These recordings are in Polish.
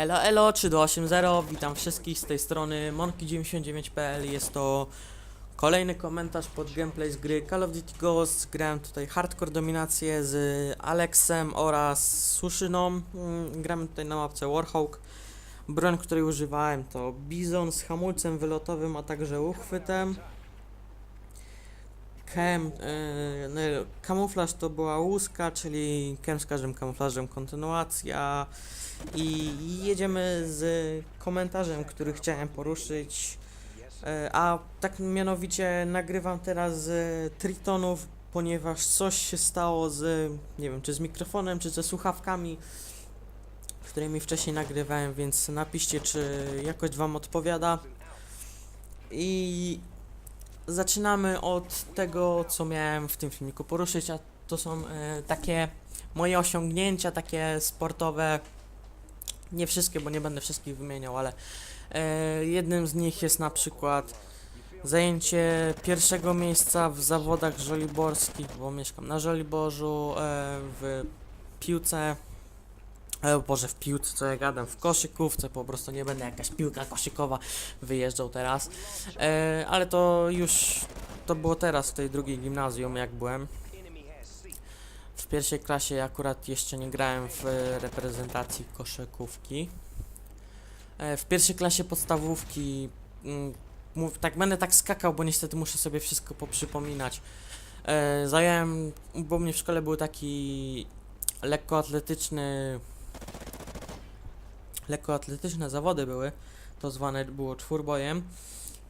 Elo, elo, 3280, witam wszystkich z tej strony Monkey99.pl, jest to kolejny komentarz pod gameplay z gry Call of Duty Ghosts, grałem tutaj hardcore dominację z Alexem oraz Suszyną, Mm, gramy tutaj na mapce Warhawk, broń, której używałem to Bizon z hamulcem wylotowym, a także uchwytem. Kem, e, no, kamuflaż to była łuska, czyli kem z każdym kamuflażem kontynuacja, i jedziemy z komentarzem, który chciałem poruszyć. E, A tak mianowicie nagrywam teraz z Tritonów, ponieważ coś się stało z, nie wiem, czy z mikrofonem, czy ze słuchawkami, którymi wcześniej nagrywałem, więc napiszcie, czy jakość Wam odpowiada. I zaczynamy od tego, co miałem w tym filmiku poruszyć, a to są e, takie moje osiągnięcia, takie sportowe, nie wszystkie, bo nie będę wszystkich wymieniał, ale e, jednym z nich jest na przykład zajęcie pierwszego miejsca w zawodach żoliborskich, bo mieszkam na Żoliborzu, e, w piłce, e, Boże, w piłce, co ja gadam, w koszykówce, po prostu nie będę jakaś piłka koszykowa wyjeżdżał teraz, e, ale to już, to było teraz w tej drugiej gimnazjum, jak byłem. W pierwszej klasie akurat jeszcze nie grałem w reprezentacji koszykówki. E, W pierwszej klasie podstawówki mm, mów, tak będę tak skakał, bo niestety muszę sobie wszystko poprzypominać. E, Zająłem, bo mnie w szkole był taki lekkoatletyczny lekkoatletyczne zawody były, to zwane było czwórbojem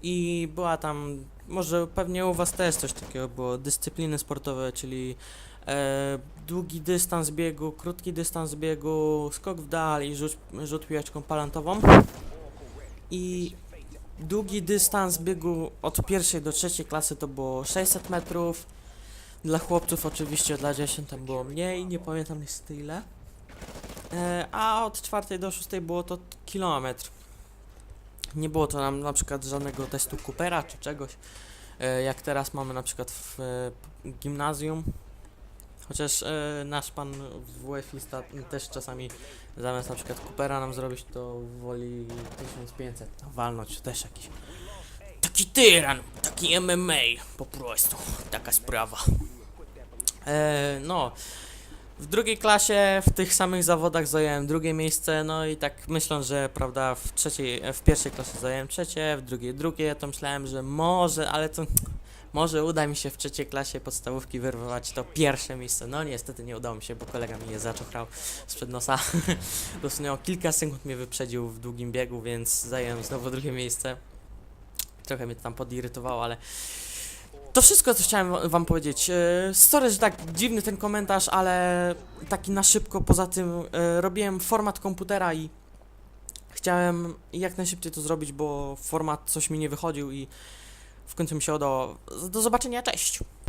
i była tam, może pewnie u was też coś takiego było, dyscypliny sportowe, czyli e, długi dystans biegu, krótki dystans biegu, skok w dal i rzut, rzut piłeczką palantową. I długi dystans biegu od pierwszej do trzeciej klasy to było 600 metrów. Dla chłopców oczywiście, dla dziewczyn tam było mniej, nie pamiętam niestety ile. E, a od czwartej do szóstej było to kilometr. Nie było to nam na przykład żadnego testu Coopera czy czegoś, e, jak teraz mamy na przykład w e, gimnazjum. Chociaż nasz pan WF-lista też czasami zamiast na przykład Coopera nam zrobić, to woli 1500 walnąć, to też jakiś taki tyran, taki MMA po prostu, taka sprawa. No, w drugiej klasie w tych samych zawodach zająłem drugie miejsce, no i tak myśląc, że prawda, w trzeciej, w pierwszej klasie zająłem trzecie, w drugiej drugie, to myślałem, że może, ale to może uda mi się w trzeciej klasie podstawówki wyrwać to pierwsze miejsce. No niestety nie udało mi się, bo kolega mi je zaczochrał sprzed nosa. Dosłownie o kilka sekund mnie wyprzedził w długim biegu, więc zająłem znowu drugie miejsce. Trochę mnie tam podirytowało, ale to wszystko, co chciałem wa- wam powiedzieć. E, Sorry, że tak dziwny ten komentarz, ale taki na szybko. Poza tym e, robiłem format komputera i chciałem jak najszybciej to zrobić, bo format coś mi nie wychodził i w końcu mi się udało. Do zobaczenia, cześć!